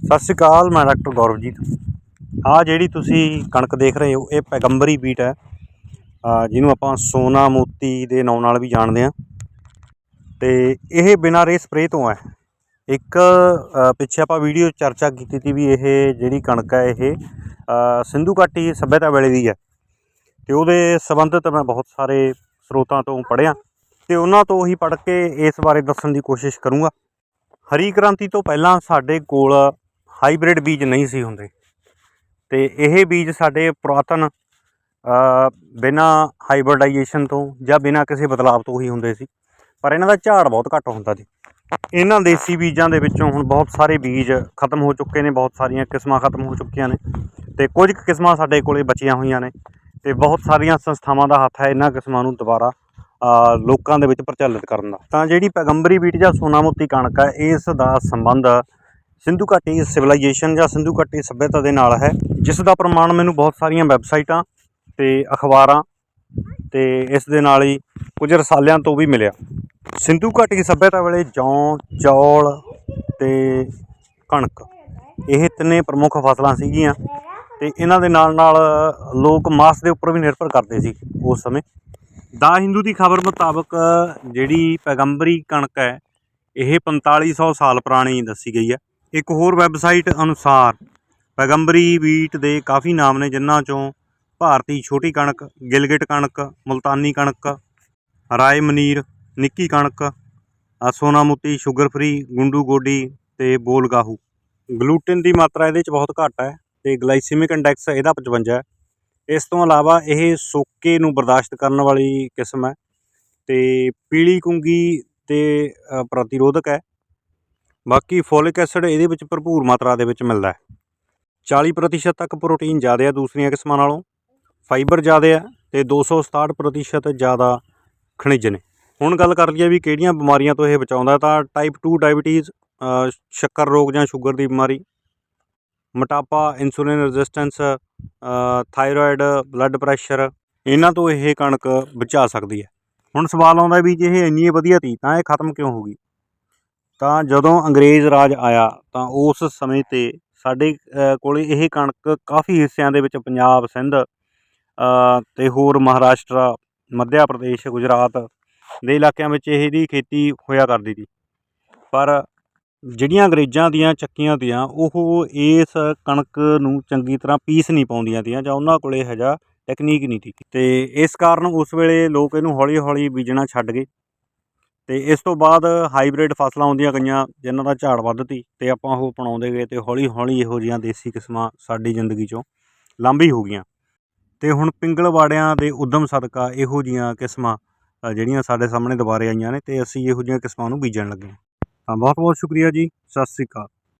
ਸਤਿ ਸ਼੍ਰੀ ਅਕਾਲ, ਮੈਂ ਡਾਕਟਰ ਗੌਰਵਜੀਤ। ਆ ਜਿਹੜੀ ਤੁਸੀਂ ਕਣਕ ਦੇਖ ਰਹੇ ਹੋ, ਇਹ ਪੈਗੰਬਰੀ ਬੀਟ ਹੈ। ਜਿਹਨੂੰ ਆਪਾਂ ਸੋਨਾ ਮੋਤੀ ਦੇ ਨਾਂ ਨਾਲ ਵੀ ਜਾਣਦੇ ਹਾਂ। ਤੇ ਇਹ ਬਿਨਾਂ ਰੇ ਸਪਰੇ ਤੋਂ ਹੈ। ਇੱਕ ਪਿੱਛੇ ਆਪਾਂ ਵੀਡੀਓ ਚਰਚਾ ਕੀਤੀ ਸੀ ਵੀ ਇਹ ਜਿਹੜੀ ਕਣਕ ਹੈ, ਇਹ ਸਿੰਧੂ ਘਾਟੀ ਸੱਭਿਅਤਾ ਵੇਲੇ ਦੀ ਹੈ। ਤੇ ਉਹਦੇ ਸੰਬੰਧਿਤ ਮੈਂ ਬਹੁਤ ਸਾਰੇ ਸਰੋਤਾਂ ਤੋਂ ਪੜ੍ਹਿਆ। ਤੇ ਉਹਨਾਂ ਤੋਂ ਹੀ ਪੜ੍ਹ ਕੇ ਇਸ ਬਾਰੇ ਦੱਸਣ ਦੀ ਕੋਸ਼ਿਸ਼ ਕਰੂੰਗਾ। ਹਰੀ ਕ੍ਰਾਂਤੀ ਤੋਂ ਪਹਿਲਾਂ ਸਾਡੇ ਕੋਲ ਹਾਈਬ੍ਰਿਡ ਬੀਜ ਨਹੀਂ ਸੀ ਹੁੰਦੇ। ਤੇ ਇਹ ਬੀਜ ਸਾਡੇ ਪੁਰਾਤਨ ਅ, ਬਿਨਾਂ ਹਾਈਬ੍ਰਿਡਾਈਜੇਸ਼ਨ ਤੋਂ ਜਾਂ ਬਿਨਾਂ ਕਿਸੇ ਬਦਲਾਵ ਤੋਂ ਹੀ ਹੁੰਦੇ ਸੀ। ਪਰ ਇਹਨਾਂ ਦਾ ਝਾੜ ਬਹੁਤ ਘੱਟ ਹੁੰਦਾ ਸੀ। ਇਹਨਾਂ ਦੇਸੀ ਬੀਜਾਂ ਦੇ ਵਿੱਚੋਂ ਹੁਣ ਬਹੁਤ ਸਾਰੇ ਬੀਜ ਖਤਮ ਹੋ ਚੁੱਕੇ ਨੇ ਬਹੁਤ ਸਾਰੀਆਂ ਕਿਸਮਾਂ ਖਤਮ ਹੋ ਚੁੱਕੀਆਂ ਨੇ ਤੇ ਕੁਝ ਕੁ ਕਿਸਮਾਂ ਸਾਡੇ ਕੋਲੇ ਬਚੀਆਂ ਹੋਈਆਂ ਨੇ ਤੇ ਬਹੁਤ ਸਾਰੀਆਂ ਸੰਸਥਾਵਾਂ ਦਾ ਹੱਥ ਹੈ ਇਹਨਾਂ ਕਿਸਮਾਂ ਨੂੰ ਦੁਬਾਰਾ ਲੋਕਾਂ ਦੇ ਵਿੱਚ ਪ੍ਰਚਲਿਤ ਕਰਨ ਦਾ। ਤਾਂ ਜਿਹੜੀ ਪੈਗੰਬਰੀ ਬੀਟ ਜਾਂ ਸੋਨਾਮੋਤੀ ਕਣਕ ਹੈ ਇਸ ਦਾ ਸੰਬੰਧ ਸਿੰਧੂ ਘਾਟੀ ਸਿਵਲਾਈਜੇਸ਼ਨ ਜਾਂ ਸਿੰਧੂ ਘਾਟੀ ਸੱਭਿਅਤਾ ਦੇ ਨਾਲ ਹੈ, ਜਿਸ ਦਾ ਪ੍ਰਮਾਣ ਮੈਨੂੰ ਬਹੁਤ ਸਾਰੀਆਂ ਵੈਬਸਾਈਟਾਂ ਤੇ ਅਖਬਾਰਾਂ ਤੇ ਇਸ ਦੇ ਨਾਲ ਹੀ ਕੁਝ ਰਸਾਲਿਆਂ ਤੋਂ ਵੀ ਮਿਲਿਆ। ਸਿੰਧੂ ਘਾਟੀ ਸੱਭਿਅਤਾ ਵੇਲੇ ਜੌਂ, ਚੌਲ ਤੇ ਕਣਕ, ਇਹ ਤਿੰਨੇ ਪ੍ਰਮੁੱਖ ਫਸਲਾਂ ਸੀਗੀਆਂ ਤੇ ਇਹਨਾਂ ਦੇ ਨਾਲ ਨਾਲ ਲੋਕ ਮਾਸ ਦੇ ਉੱਪਰ ਵੀ ਨਿਰਭਰ ਕਰਦੇ ਸੀ ਉਸ ਸਮੇਂ। ਦਾ ਹਿੰਦੂ ਦੀ ਖਬਰ ਮੁਤਾਬਕ ਜਿਹੜੀ ਪੈਗੰਬਰੀ ਕਣਕ ਹੈ, ਇਹ 4500 ਸਾਲ ਪੁਰਾਣੀ ਦੱਸੀ ਗਈ ਹੈ। ਇੱਕ ਹੋਰ ਵੈਬਸਾਈਟ ਅਨੁਸਾਰ ਪੈਗੰਬਰੀ ਵੀਟ ਦੇ ਕਾਫੀ ਨਾਮ ਨੇ ਜਿਨ੍ਹਾਂ ਚੋਂ ਭਾਰਤੀ ਛੋਟੀ ਕਣਕ ਗਿਲਗਿਟ ਕਣਕ ਮੁਲਤਾਨੀ ਕਣਕ ਰਾਏ ਮਨੀਰ ਨਿੱਕੀ ਕਣਕ ਅ, ਸੋਨਾਮੁਤੀ ਸ਼ੂਗਰ ਫ੍ਰੀ ਗੁੰਡੂ ਗੋਡੀ ਤੇ ਬੋਲਗਾਹੂ। ਗਲੂਟਨ ਦੀ ਮਾਤਰਾ ਇਹਦੇ ਚ ਬਹੁਤ ਘੱਟ ਹੈ ਤੇ ਗਲਾਈਸੀਮਿਕ ਇੰਡੈਕਸ ਇਹਦਾ 55 ਹੈ। ਇਸ ਤੋਂ ਇਲਾਵਾ ਇਹ ਸੋਕੇ ਨੂੰ ਬਰਦਾਸ਼ਤ ਕਰਨ ਵਾਲੀ ਕਿਸਮ ਹੈ ਤੇ ਪੀਲੀ ਕੁੰਗੀ ਤੇ ਪ੍ਰਤੀਰੋਧਕ ਹੈ। ਬਾਕੀ ਫੋਲਿਕ ਐਸਿਡ ਇਹਦੇ ਵਿੱਚ ਭਰਪੂਰ ਮਾਤਰਾ ਦੇ ਵਿੱਚ ਮਿਲਦਾ ਹੈ। 40% ਤੱਕ ਪ੍ਰੋਟੀਨ ਜ਼ਿਆਦਾ ਹੈ ਦੂਸਰੀਆਂ ਕਿਸਮਾਂ ਨਾਲੋਂ। ਫਾਈਬਰ ਜ਼ਿਆਦਾ ਹੈ ਤੇ 267% ਜ਼ਿਆਦਾ ਖਣਿਜ ਨੇ। ਹੁਣ ਗੱਲ ਕਰ ਲਈਏ ਵੀ ਕਿਹੜੀਆਂ ਬਿਮਾਰੀਆਂ ਤੋਂ ਇਹ ਬਚਾਉਂਦਾ ਤਾਂ ਟਾਈਪ 2 ਡਾਇਬੀਟੀਜ਼ ਸ਼ੱਕਰ ਰੋਗ ਜਾਂ ਸ਼ੂਗਰ ਦੀ ਬਿਮਾਰੀ। ਮੋਟਾਪਾ insulin resistance thyroid blood pressure ਇਹਨਾਂ ਤੋਂ ਇਹ ਕਣਕ ਬਚਾ ਸਕਦੀ ਹੈ। ਹੁਣ ਸਵਾਲ ਆਉਂਦਾ ਵੀ ਜੇ ਇਹ ਇੰਨੀ ਵਧੀਆ ਤੀ ਤਾਂ ਇਹ ਖਤਮ ਕਿਉਂ ਹੋ ਗਈ? ਤਾਂ ਜਦੋਂ ਅੰਗਰੇਜ਼ ਰਾਜ ਆਇਆ ਤਾਂ ਉਸ ਸਮੇਂ ਤੇ ਸਾਡੇ ਕੋਲ ਇਹ ਕਣਕ ਕਾਫੀ ਹਿੱਸਿਆਂ ਦੇ ਵਿੱਚ ਪੰਜਾਬ, ਸਿੰਧ ਅਤੇ ਹੋਰ ਮਹਾਰਾਸ਼ਟਰ, ਮੱਧਿਆ ਪ੍ਰਦੇਸ਼, ਗੁਜਰਾਤ ਦੇ ਇਲਾਕਿਆਂ ਵਿੱਚ ਇਹਦੀ ਖੇਤੀ ਹੋਇਆ ਕਰਦੀ ਸੀ। ਪਰ ਜਿਹੜੀਆਂ ਅੰਗਰੇਜ਼ਾਂ ਦੀਆਂ ਚੱਕੀਆਂ ਤੀਆਂ, ਉਹ ਇਸ ਕਣਕ ਨੂੰ ਚੰਗੀ ਤਰ੍ਹਾਂ ਪੀਸ ਨਹੀਂ ਪਾਉਂਦੀਆਂ ਤੀਆਂ ਜਾਂ ਉਹਨਾਂ ਕੋਲੇ ਇਹੋ ਜਿਹਾ ਟੈਕਨੀਕ ਨਹੀਂ ਸੀ। ਤੇ ਇਸ ਕਾਰਨ ਉਸ ਵੇਲੇ ਲੋਕ ਇਹਨੂੰ ਹੌਲੀ ਹੌਲੀ ਬੀਜਣਾ ਛੱਡ ਗਏ। ਤੇ ਇਸ ਤੋਂ ਬਾਅਦ ਹਾਈਬ੍ਰਿਡ ਫਸਲਾਂ ਆਉਂਦੀਆਂ ਗਈਆਂ, ਜਿਨ੍ਹਾਂ ਦਾ ਝਾੜ ਵੱਧ ਤੀ ਤੇ ਆਪਾਂ ਉਹ ਅਪਣਾਉਂਦੇ ਗਏ ਤੇ ਹੌਲੀ ਹੌਲੀ ਇਹੋ ਜਿਹੀਆਂ ਦੇਸੀ ਕਿਸਮਾਂ ਸਾਡੀ ਜ਼ਿੰਦਗੀ ਚੋਂ ਲਾਂਭੀ ਹੋ ਗਈਆਂ। ਤੇ ਹੁਣ ਪਿੰਗਲਵਾੜਿਆਂ ਦੇ ਉਦਮ ਸਦਕਾ ਇਹੋ ਜਿਹੀਆਂ ਕਿਸਮਾਂ ਜਿਹੜੀਆਂ ਸਾਡੇ ਸਾਹਮਣੇ ਦੁਬਾਰੇ ਆਈਆਂ ਨੇ ਤੇ ਅਸੀਂ ਇਹੋ ਜਿਹੀਆਂ ਕਿਸਮਾਂ ਨੂੰ ਬੀਜਣ ਲੱਗੇ ਹਾਂ। ਤਾਂ ਬਹੁਤ ਬਹੁਤ ਸ਼ੁਕਰੀਆ ਜੀ, ਸਤਿ ਸ੍ਰੀ ਅਕਾਲ।